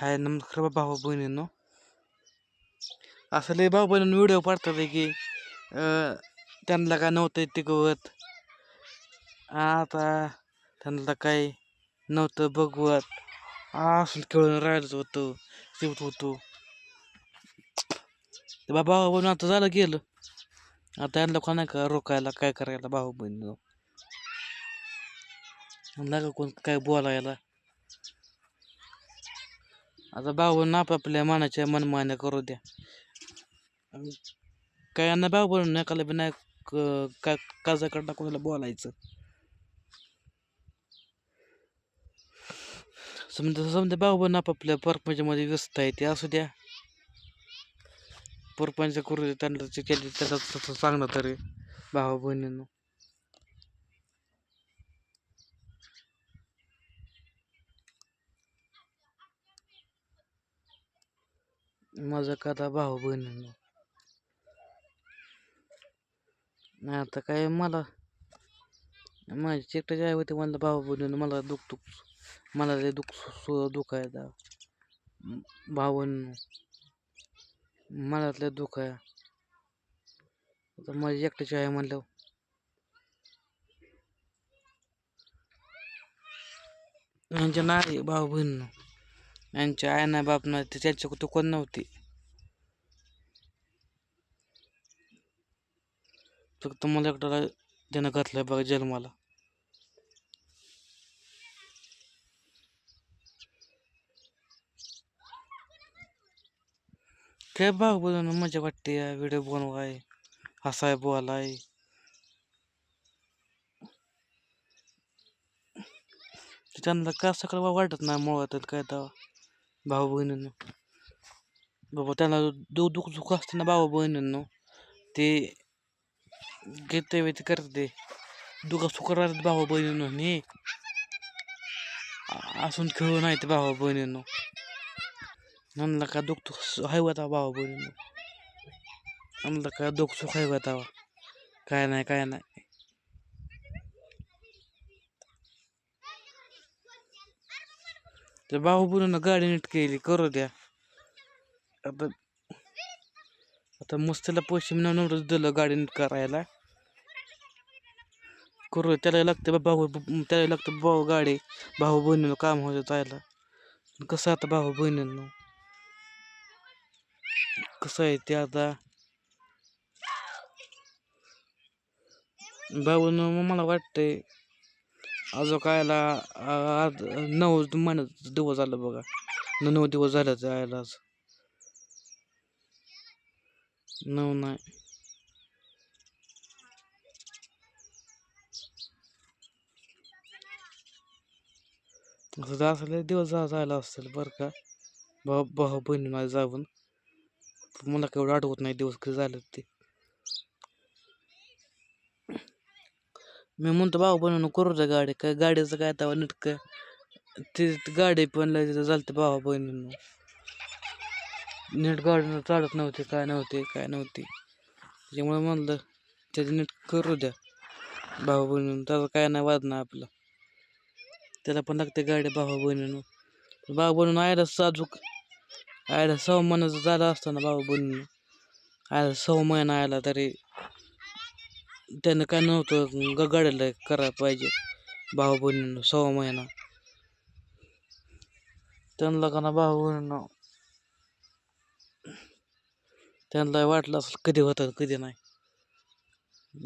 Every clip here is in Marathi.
हाय नमस्कार भाऊ बहिणींनो. असं लय भाऊ बहिणींनो व्हिडिओ पाडतात की त्यांना काय नव्हतं टिकवत आता त्यांना काय नव्हतं बघवत. असं खेळून राहिलंच होतं शिवत होतो ते बा भाऊ बहिणी आता झालं गेलं. आता यांना कोणा का रोकायला काय करायला भाऊ बहिणी लागा कोण काय बोलायला? आता भाऊ आपापल्या मनाच्या मनमान्या करू द्या. काय यांना भाऊ बनून एकाला बी नाही क- का काजाकडनं कोणाला बोलायचं. समजा समजा भाऊ बहीण आपापल्या परपंचामध्ये व्यस्त आहे ते असू द्या. परपंच करू दे त्यांना जे केले त्याला तसं सांगणं तरी भाऊ बहिणीनं. माझं कदा भाऊ बहिणींनो नाही आता काय मला माझी चिकटाची आई होती म्हणलं भाऊ बहिणीनं मला दुःख दुःख मला लय दुःख सु- सु दुःख भावांनो मला लय दुःख आहे. आता माझी एकट्याची आहे म्हणलं यांच्या नाही भाऊ बहिणीनं यांच्या आई नाही बाप नव्हते. ते त्यांच्या कुठं कोण नव्हती फक्त मला एकट्याला त्यानं घातलंय बघा जन्माला. काय बाग बोलून मजा वाटते व्हिडिओ बनवाय. हसाय बोलाय. त्यांना का सकाळ वाटत नाही मुळात काय तर भाऊ बहिणींनो. बाबा त्यांना दु दुख दुःख असताना भाऊ बहिणींनो ते घेते ते करते. दुःख सुख राहतात भाऊ बहिणींनो ने असून खेळू नाही ते भाऊ बहिणींनो. म्हणलं का दुःख दुःख हाय होता भाऊ बहिणींनो. म्हणलं का दुःख सुख हाय होता काय नाही काय नाही. ते भाऊ गाडी नीट केली करू द्या. आता आता मस्तला पैसे म्हणून नवरच दिलं गाडी नीट करायला. करू त्याला लागते भाऊ त्याला लागतं भाऊ गाडी. भाऊ बहिणीनं काम होतं जायला कसं आता भाऊ बहिणीनं? कसं आहे ते आता? भाऊनं मला वाटतंय अजून कायला आज नऊ महिन्यात दिवस झालं बघा. न नऊ दिवस झाले जायला आज. नऊ नाही. असं असले दिवस जा जायला असेल बरं का. भाऊ भाऊ बहिणी माझ्या जाऊन मला केवढं आठवत नाही दिवस कधी झाले ते मी म्हणतो भाऊ बनवून करू द्या गाडी. काय गाडीचं काय तवा नीट काय ते गाडी पण लय तिथं झालते भावा बहिणींनो. नीट गाडीनं चालत नव्हते काय नव्हते काय नव्हते. त्याच्यामुळे म्हणलं त्याचं नीट करू द्या. भाऊ बहिणीनं त्याचं काय नाही वाजणं आपलं. त्याला पण लागते गाडी भावा बहिणीनं. भाऊ बहिणून आयला साजूक. आयला सहा महिन्याचं झालं असताना भाऊ बहिणीनं. आयला सहा महिना आयला तरी त्यानं काय नव्हतं ग गाडीला करायला पाहिजे. भाऊ बहिणीनं सव्वा महिना. त्यांना का ना भाऊ बहिणीनं? त्यांना वाटलं असं कधी होतं कधी नाही.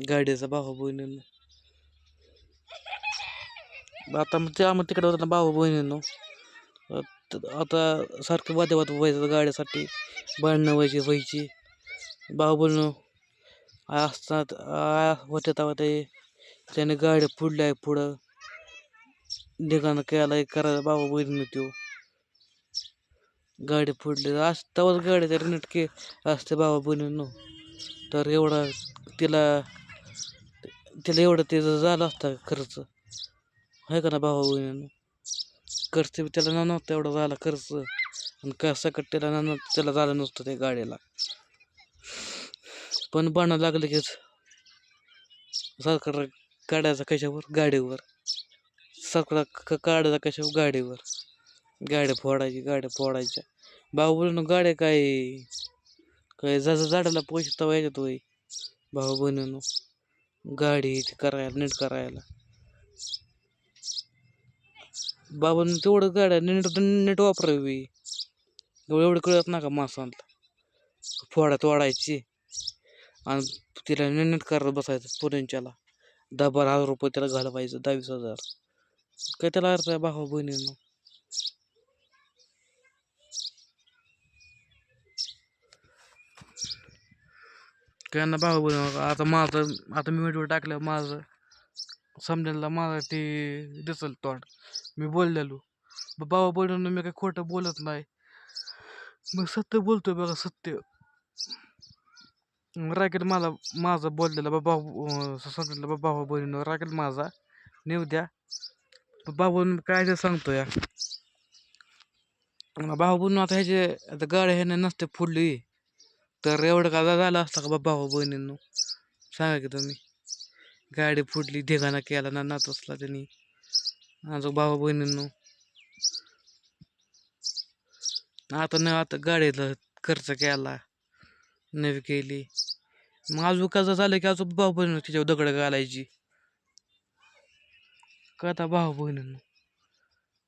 गाडीचा भाऊ बहिणीनं. आता मग त्या मग तिकडे होताना भाऊ बहिणीनं. आता सारखे वाद्य वाद व्हायचं गाड्यासाठी. भांडणं व्हायची व्हायची. भाऊ बहिणं असतात. होते तेव्हा ते त्याने गाड्या पुढल्या पुढं. निघाणं केला करायला बाबा बहिणीनं त्यो. गाडी फुडली. अस तेव्हाच गाडी तरी नटके असते बाबा बहिणीनं. तर एवढा तिला तिला एवढं ते झालं असतं खर्च. आहे का ना भावा बहिणीनं? खर्च बी त्याला ना नव्हता एवढा झाला खर्च. आणि का सकट त्याला न त्याला झालं नसतं त्या गाडीला. पण बाणं लागलं की सरकार काढायचा कशावर? गाडीवर. सरकार काढायचा कशावर? गाडीवर. गाड्या फोडायची गाड्या फोडायच्या. भाऊ बहिणीनं गाड्या काय? काय जसं झाडाला पैसे तवा येतात वय भाऊ बहिणीनं गाडी ते करायला नीट करायला. बाबांनी तेवढं गाड्या नीट नीट वापरावी. एवढं एवढं कळत नका माणसांना. फोडा तोडायची. आणि तिला नीट करत बसायचं पुऱ्यांच्याला दहा बारा हजार रुपये त्याला घालवायचं दहावीस हजार. काय त्याला अर्थ आहे भावा बहिणीनं? त्यांना भावा बहिणी आता माझं आता मी व्हिडिओ टाकलं माझं समजायला माझं ते दिसल तोंड. मी बोललेलो. बाबा बहिणींना मी काही खोटं बोलत नाही. मग सत्य बोलतोय बघा सत्य. रॅकेट मला माझं बोललेलं बाबा सांगितलं बाबा भावा बहिणीनं राखेल माझा नेऊ द्या. भाऊ काय ते सांगतो या भाऊ बहिणी आता ह्याचे आता गाड्या ह्याने नसते फुडली. तर एवढं का झालं असतं का बाबा भाऊ बहिणींनो? सांगा की तुम्ही. गाडी फुटली ढिगाणा केला ना नात असला त्यांनी. माझं भाऊ बहिणींनो. आता न आता गाडीला खर्च केला. नवी केली. मग अजून कसं झालं की अजून भाऊ बहिण तिच्यावर दगड घालायची. कथा आता भाऊ बहिणींनो?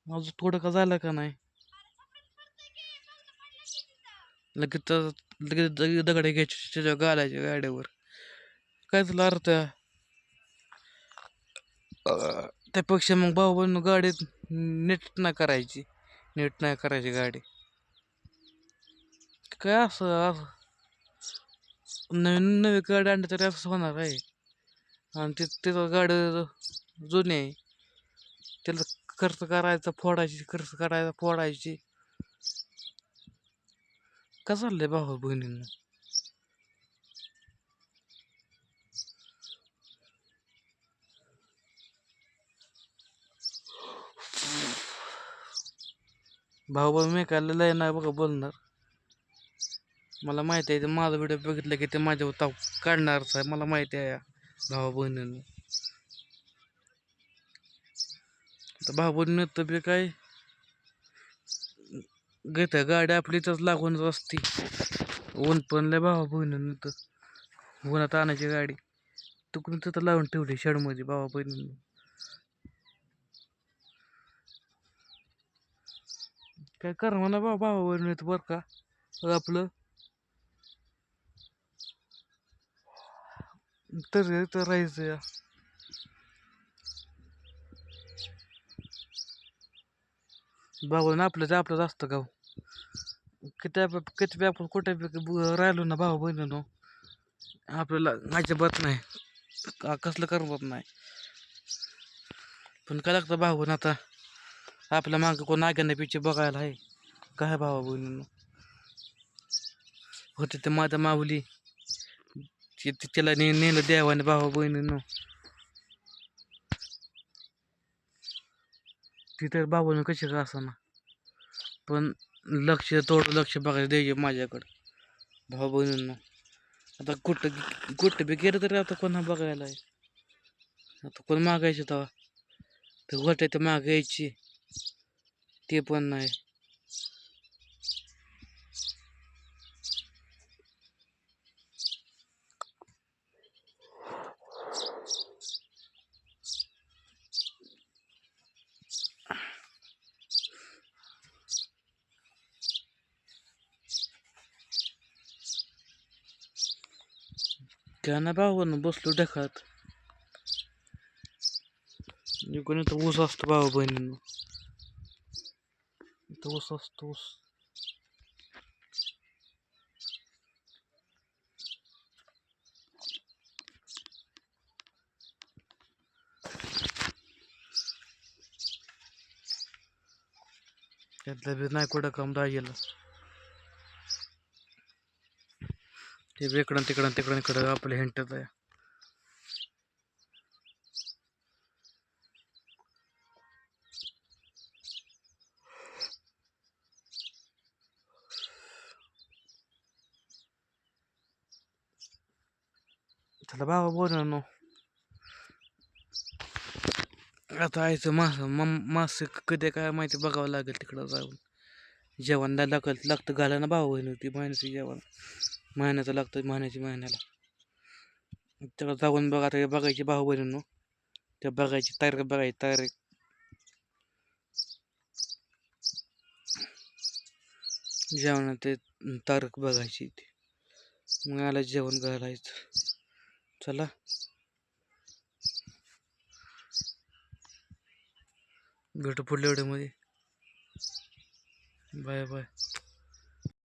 अजून थोडं का झालं का नाही? लगेच लगेच दगड घ्यायची त्याच्यावर घालायचे गाड्यावर. काय तुला अर्थ त्यापेक्षा मग भाऊ बहिण गाडीत नीट नाही करायची. नीट नाही करायची गाडी. काय असं असं? नवीन नवी गाडी आणली तरी असं होणार आहे. आणि ते त्याचं गाडी जुनी आहे. त्याला खर्च करायचा फोडायची खर्च करायचा फोडायची. का चाललंय भाऊ बहिणींना? भाऊ भाऊ मी काय लय नाही बघा बोलणार. मला माहिती आहे ते माझा व्हिडिओ बघितलं की ते माझ्यावर ताव काढणारच आहे मला माहिती आहे भावा बहिणींना. तर भाऊ बहिणी तर बी काय घेत गाडी आपली तर लागूनच असती. ऊन पण लय भावा बहिणींना तर. उन्हात आणायची गाडी. तुकडून तिथं लावून ठेवली शेडमध्ये भावा बहिणींना. काय कर म्हणा भावा भावा बहिणी बरं का आपलं तर तर राहायचं या. भाऊ आपलं ते आपलंच असतं गाव. किती आप- किती आपण कुठे बी राहिलो ना भाऊ बहिणीनो आपल्याला अजिबात नाही. का- कसलं करमत नाही. पण काय लागतं भाऊ बहीण आता? आपल्या मागं कोण आग्याने पिच्छे बघायला आहे? काय भावा बहिणीनो? होते ते माझ्या माऊली. ते- ते- त्याला ने नेलं देवाने भावा बहिणीनं. ती तर बाबून कशी का असना. पण लक्ष थोडं लक्ष बघायला द्यायचे माझ्याकडं. भाऊ बहिणींनो. आता कुठं कुठं बी गेलं तरी आता कोणा बघायला आहे? आता कोण मागायचे तेव्हा? ते गोट्या ते मागायची ते पण नाही. काय ना भावानं बसलो ढेकात कोणी तर ऊस असतो भाऊ बहिणीनं इथं ऊस असतो ऊस त्यातलं बी नाही कुठं काम राहिलं ते इकडं तिकडं तिकडं इकडं आपलं हिंटत आहे. चला बाबा बोला ना आता आयचं मास मास कधी काय माहिती बघावं लागेल तिकडं जाऊन. जेवण द्यायला लागतं लागतं घाला ना भाऊ बहीण होती महिन्याचं जेवण. महिन्याचं लागतं महिन्याची महिन्याला. त्याला जाऊन बघा आता हे बघायची बाहुबलीनं त्या बघायची तारीख बघायची तारीख. जेवणात ते तारीख बघायची ती. मग आला जेवण घालायचं. चला. भेटू पुढल्या व्हिडिओमध्ये. Bye bye.